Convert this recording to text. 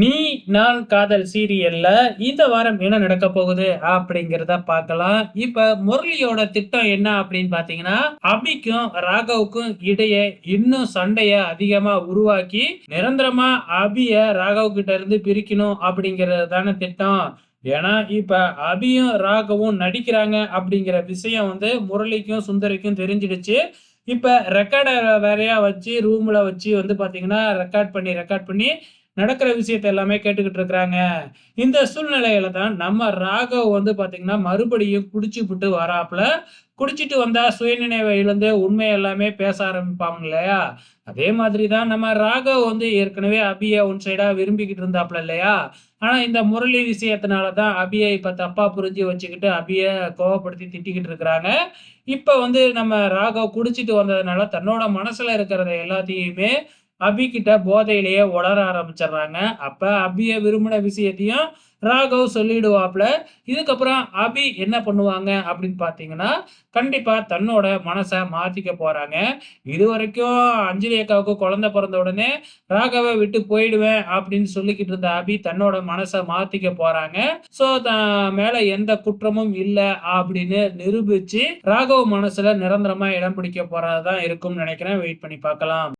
நீ நான் காதல் சீரியல்ல இந்த வாரம் என்ன நடக்க போகுது அப்படிங்கிறத பார்க்கலாம். இப்ப முரளியோட திட்டம் என்ன அப்படின்னு பாத்தீங்கன்னா அபிக்கும் ராகவுக்கும் இடையே இன்னும் சண்டைய அதிகமா உருவாக்கி நிரந்தரமா அபிய ராகவ் கிட்ட இருந்து பிரிக்கணும் அப்படிங்கிறது தானே திட்டம். ஏன்னா இப்ப அபியும் ராகவும் நடிக்கிறாங்க அப்படிங்கிற விஷயம் வந்து முரளிக்கும் சுந்தரிக்கும் தெரிஞ்சிடுச்சு. இப்ப ரெக்கார்டை வேறையா வச்சு ரூம்ல வச்சு வந்து பாத்தீங்கன்னா ரெக்கார்ட் பண்ணி ரெக்கார்ட் பண்ணி நடக்கிற விஷயத்த எல்லாமே கேட்டுக்கிட்டு இருக்கிறாங்க. இந்த சூழ்நிலையில தான் நம்ம ராகவ் வந்து பாத்தீங்கன்னா மறுபடியும் குடிச்சுப்புட்டு வராப்புல. குடிச்சிட்டு வந்தா சுயநினைவை இழந்து உண்மை எல்லாமே பேச ஆரம்பிப்பாங்க இல்லையா? அதே மாதிரி தான் நம்ம ராகவ் வந்து ஏற்கனவே அபியை ஒன் சைடா விரும்பிக்கிட்டு இருந்தாப்புல இல்லையா? ஆனா இந்த முரளி விஷயத்தினால தான் அபியை இப்ப தப்பா புரிஞ்சு வச்சுக்கிட்டு அபிய கோவப்படுத்தி திட்டிக்கிட்டு இருக்கிறாங்க. இப்ப வந்து நம்ம ராகவ் குடிச்சிட்டு வந்ததுனால தன்னோட மனசுல இருக்கிறத எல்லாத்தையுமே அபி கிட்ட போதையிலேயே உளர ஆரம்பிச்சிடுறாங்க. அப்ப அபிய விரும்பின விஷயத்தையும் ராகவ் சொல்லிடுவாப்ல. இதுக்கப்புறம் அபி என்ன பண்ணுவாங்க அப்படின்னு பாத்தீங்கன்னா கண்டிப்பா தன்னோட மனசை மாத்திக்க போறாங்க. இது வரைக்கும் அஞ்சலி அக்காவுக்கு குழந்தை பிறந்த உடனே ராகவை விட்டு போயிடுவேன் அப்படின்னு சொல்லிக்கிட்டு இருந்த அபி தன்னோட மனசை மாத்திக்க போறாங்க. சோ மேல எந்த குற்றமும் இல்லை அப்படின்னு நிரூபிச்சு ராகவ் மனசுல நிரந்தரமா இடம் பிடிக்க போறதுதான் இருக்கும்னு நினைக்கிறேன். வெயிட் பண்ணி பார்க்கலாம்.